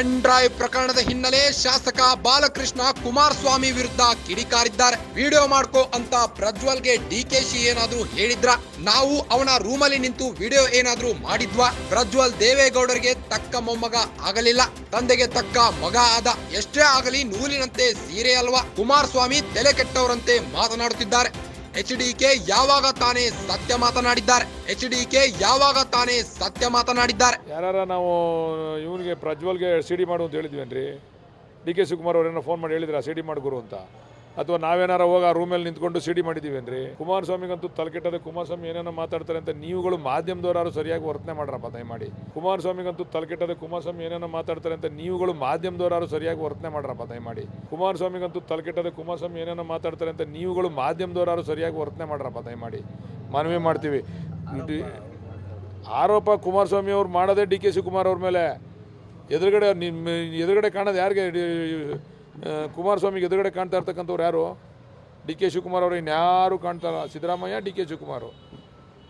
Pen drive ಪ್ರಕರಣದ ಹಿನ್ನೆಲೆ ಶಾಸಕ ಬಾಲಕೃಷ್ಣ ಕುಮಾರಸ್ವಾಮಿ ವಿರುದ್ಧ ಕಿಡಿಕಾರಿದ್ದಾರೆ. ವಿಡಿಯೋ ಮಾಡ್ಕೋ ಅಂತ ಪ್ರಜ್ವಲ್ಗೆ ಡಿಕೆಶಿ ಏನಾದ್ರೂ ಹೇಳಿದ್ರ? ನಾವು ಅವನ ರೂಮಲ್ಲಿ ನಿಂತು ವಿಡಿಯೋ ಏನಾದ್ರೂ ಮಾಡಿದ್ವಾ? ಪ್ರಜ್ವಲ್ ದೇವೇಗೌಡರಿಗೆ ತಕ್ಕ ಮೊಮ್ಮಗ ಆಗಲಿಲ್ಲ. ತಂದೆಗೆ ತಕ್ಕ ಮಗ ಆದ ಎಷ್ಟೇ ಆಗಲಿ ನೂಲಿನಂತೆ ಸೀರೆ ಅಲ್ವಾ? ಕುಮಾರಸ್ವಾಮಿ ತಲೆ ಕೆಟ್ಟವರಂತೆ ಮಾತನಾಡುತ್ತಿದ್ದಾರೆ. ಎಚ್ ಡಿಕೆ ಯಾವಾಗ ತಾನೇ ಸತ್ಯ ಮಾತನಾಡಿದ್ದಾರೆ? ಎಚ್ ಡಿಕೆ ಯಾವಾಗ ತಾನೇ ಸತ್ಯ ಮಾತನಾಡಿದ್ದಾರೆ? ಯಾರ ನಾವು ಇವನಿಗೆ ಪ್ರಜ್ವಲ್ಗೆ ಸಿ ಡಿ ಮಾಡು ಅಂತ ಹೇಳಿದ್ವೇನ್ರಿ ಡಿ ಕೆ ಶಿವಕುಮಾರ್ ಅವ್ರೇನೋ ಫೋನ್ ಮಾಡಿ ಹೇಳಿದ್ರ, ಸಿ ಡಿ ಮಾಡು ಗುರು ಅಂತ? ಅಥವಾ ನಾವೇನಾರ ಹೋಗಿ ಆ ರೂಮಲ್ಲಿ ನಿಂತ್ಕೊಂಡು ಸಿಡಿ ಡಿ ಮಾಡಿದ್ದೀವೇನ್ರಿ ಕುಮಾರಸ್ವಾಮಿಗಂತೂ ತಲೆಕೆಟ್ಟದೆ ಕುಮಾರಸ್ವಾಮಿ ಏನೇನೋ ಮಾತಾಡ್ತಾರೆ ಅಂತ ನೀವುಗಳು ಮಾಧ್ಯಮದವರಾರು ಸರಿಯಾಗಿ ವರ್ತನೆ ಮಾಡ್ರಪ್ಪ ದಯಮಾಡಿ. ಕುಮಾರಸ್ವಾಮಿಗಂತೂ ತಲೆಕೆಟ್ಟದೆ ಕುಮಾರಸ್ವಾಮಿ ಏನೇನೋ ಮಾತಾಡ್ತಾರೆ ಅಂತ ನೀವುಗಳು ಮಾಧ್ಯಮದವರಾರು ಸರಿಯಾಗಿ ವರ್ತನೆ ಮಾಡ್ರಪ್ಪ ದಯಮಾಡಿ. ಕುಮಾರಸ್ವಾಮಿಗಂತೂ ತಲೆಕೆಟ್ಟದೆ ಕುಮಾರಸ್ವಾಮಿ ಏನೇನೋ ಮಾತಾಡ್ತಾರೆ ಅಂತ ನೀವುಗಳು ಮಾಧ್ಯಮದವರಾರು ಸರಿಯಾಗಿ ವರ್ತನೆ ಮಾಡ್ರಪ್ಪ ದಯಮಾಡಿ. ಮನವಿ ಮಾಡ್ತೀವಿ. ಆರೋಪ ಕುಮಾರಸ್ವಾಮಿ ಅವ್ರು ಮಾಡೋದೇ ಡಿ ಕೆ ಶಿವಕುಮಾರ್ ಅವ್ರ ಮೇಲೆ. ಎದುರುಗಡೆ ನಿಮ್ಮ, ಎದುರುಗಡೆ ಕಾಣೋದು ಯಾರಿಗೆ? ಕುಮಾರಸ್ವಾಮಿಗೆ ಎದುರುಗಡೆ ಕಾಣ್ತಾ ಇರ್ತಕ್ಕಂಥವ್ರು ಯಾರು? ಡಿ ಕೆ ಶಿವಕುಮಾರ್ ಅವರು ಇನ್ಯಾರು ಕಾಣ್ತಾರ ಸಿದ್ದರಾಮಯ್ಯ, ಡಿ ಕೆ ಶಿವಕುಮಾರ್.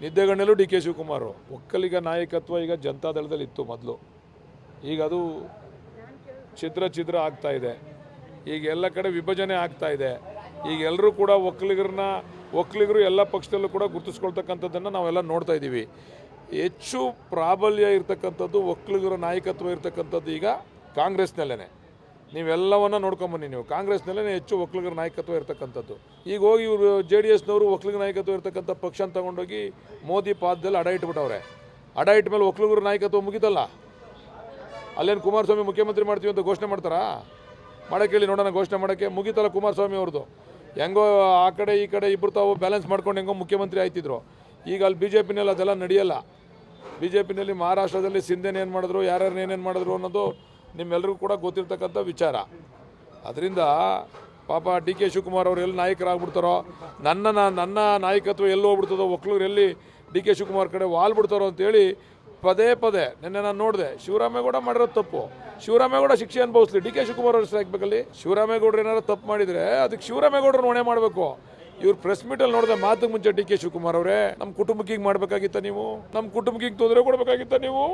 ನಿದ್ದೆಗಣ್ಣಲ್ಲೂ ಡಿ ಕೆ ಶಿವಕುಮಾರ್. ಒಕ್ಕಲಿಗ ನಾಯಕತ್ವ ಈಗ ಜನತಾದಳದಲ್ಲಿ ಇತ್ತು ಮೊದಲು. ಈಗ ಅದು ಛಿದ್ರ ಛಿದ್ರ ಆಗ್ತಾ ಇದೆ. ಈಗ ಎಲ್ಲ ಕಡೆ ವಿಭಜನೆ ಆಗ್ತಾ ಇದೆ. ಈಗ ಎಲ್ಲರೂ ಕೂಡ ಒಕ್ಕಲಿಗರನ್ನ, ಒಕ್ಕಲಿಗರು ಎಲ್ಲ ಪಕ್ಷದಲ್ಲೂ ಕೂಡ ಗುರುತಿಸ್ಕೊಳ್ತಕ್ಕಂಥದ್ದನ್ನು ನಾವೆಲ್ಲ ನೋಡ್ತಾ ಇದ್ದೀವಿ. ಹೆಚ್ಚು ಪ್ರಾಬಲ್ಯ ಇರತಕ್ಕಂಥದ್ದು ಒಕ್ಕಲಿಗರ ನಾಯಕತ್ವ ಇರ್ತಕ್ಕಂಥದ್ದು ಈಗ ಕಾಂಗ್ರೆಸ್ನಲ್ಲೇ ನೀವೆಲ್ಲವನ್ನ ನೋಡ್ಕೊಂಬನ್ನಿ ನೀವು. ಕಾಂಗ್ರೆಸ್ನಲ್ಲೇ ಹೆಚ್ಚು ಒಕ್ಕಲಿಗರ ನಾಯಕತ್ವ ಇರ್ತಕ್ಕಂಥದ್ದು. ಈಗ ಹೋಗಿ ಇವರು ಜೆ ಡಿ ಎಸ್ನವರು ಒಕ್ಕಲಿಗರ ನಾಯಕತ್ವ ಇರ್ತಕ್ಕಂಥ ಪಕ್ಷನ ತಗೊಂಡೋಗಿ ಮೋದಿ ಪಾದದಲ್ಲಿ ಅಡ ಇಟ್ಬಿಟ್ಟವ್ರೆ. ಅಡ ಇಟ್ಟ ಮೇಲೆ ಒಕ್ಕಲಿಗರ ನಾಯಕತ್ವ ಮುಗಿತಲ್ಲ? ಅಲ್ಲೇನು ಕುಮಾರಸ್ವಾಮಿ ಮುಖ್ಯಮಂತ್ರಿ ಮಾಡ್ತೀವಿ ಅಂತ ಘೋಷಣೆ ಮಾಡ್ತಾರಾ? ಮಾಡಕ್ಕೆ ಹೇಳಿ ನೋಡೋಣ ಘೋಷಣೆ ಮಾಡೋಕ್ಕೆ. ಮುಗಿತಲ್ಲ ಕುಮಾರಸ್ವಾಮಿ ಅವ್ರದ್ದು. ಹೆಂಗೋ ಆ ಕಡೆ ಈ ಕಡೆ ಇಬ್ಬರು ತಾವು ಬ್ಯಾಲೆನ್ಸ್ ಮಾಡ್ಕೊಂಡು ಹೆಂಗೋ ಮುಖ್ಯಮಂತ್ರಿ ಆಯ್ತಿದ್ರು. ಈಗ ಅಲ್ಲಿ ಬಿ ಜೆ ಪಿನಲ್ಲಿ ಅದೆಲ್ಲ ನಡೆಯಲ್ಲ. ಬಿ ಜೆ ಪಿನಲ್ಲಿ ಮಹಾರಾಷ್ಟ್ರದಲ್ಲಿ ಸಿಂಧೆನ ಏನು ಮಾಡಿದ್ರು ಯಾರ್ಯಾರು ಏನೇನು ಮಾಡಿದ್ರು ಅನ್ನೋದು ನಿಮ್ಮೆಲ್ರಿಗೂ ಕೂಡ ಗೊತ್ತಿರ್ತಕ್ಕಂಥ ವಿಚಾರ. ಅದರಿಂದ ಪಾಪ ಡಿ ಕೆ ಶಿವಕುಮಾರ್ ಅವರು ಎಲ್ಲಿ ನಾಯಕರಾಗ್ಬಿಡ್ತಾರೋ, ನನ್ನ ನನ್ನ ನಾಯಕತ್ವ ಎಲ್ಲಿ ಹೋಗ್ಬಿಡ್ತದೋ ಒಕ್ಕಲಿಗರು ಎಲ್ಲಿ ಡಿ ಕೆ ಶಿವಕುಮಾರ್ ಕಡೆ ವಾಲ್ ಬಿಡ್ತಾರೋ ಅಂತೇಳಿ ಪದೇ ಪದೇ ನಿನ್ನೆ ನಾನು ನೋಡಿದೆ, ಶಿವರಾಮೇಗೌಡ ಮಾಡಿರೋದು ತಪ್ಪು. ಶಿವರಾಮೇಗೌಡ ಶಿಕ್ಷೆ ಅನುಭವಿಸ್ಲಿ. ಡಿ ಕೆ ಶಿವಕುಮಾರ್ ಅವ್ರ ಹಾಕ್ಬೇಕಲ್ಲಿ? ಶಿವರಾಮೇಗೌಡರು ಏನಾರು ತಪ್ಪು ಮಾಡಿದರೆ ಅದಕ್ಕೆ ಶಿವರಾಮೇಗೌಡರು ಹೊಣೆ ಮಾಡಬೇಕು. ಇವ್ರು ಪ್ರೆಸ್ ಮೀಟಲ್ಲಿ ನೋಡಿದೆ ಮಾತು ಮುಂಚೆ ಡಿ ಕೆ ಶಿವಕುಮಾರ್ ಅವರೇ ನಮ್ಮ ಕುಟುಂಬಕ್ಕೆ ಹಿಂಗೆ ಮಾಡಬೇಕಾಗಿತ್ತ ನೀವು? ನಮ್ಮ ಕುಟುಂಬಕ್ಕೆ ಹಿಂಗೆ ತೊಂದರೆ ಕೊಡಬೇಕಾಗಿತ್ತ ನೀವು?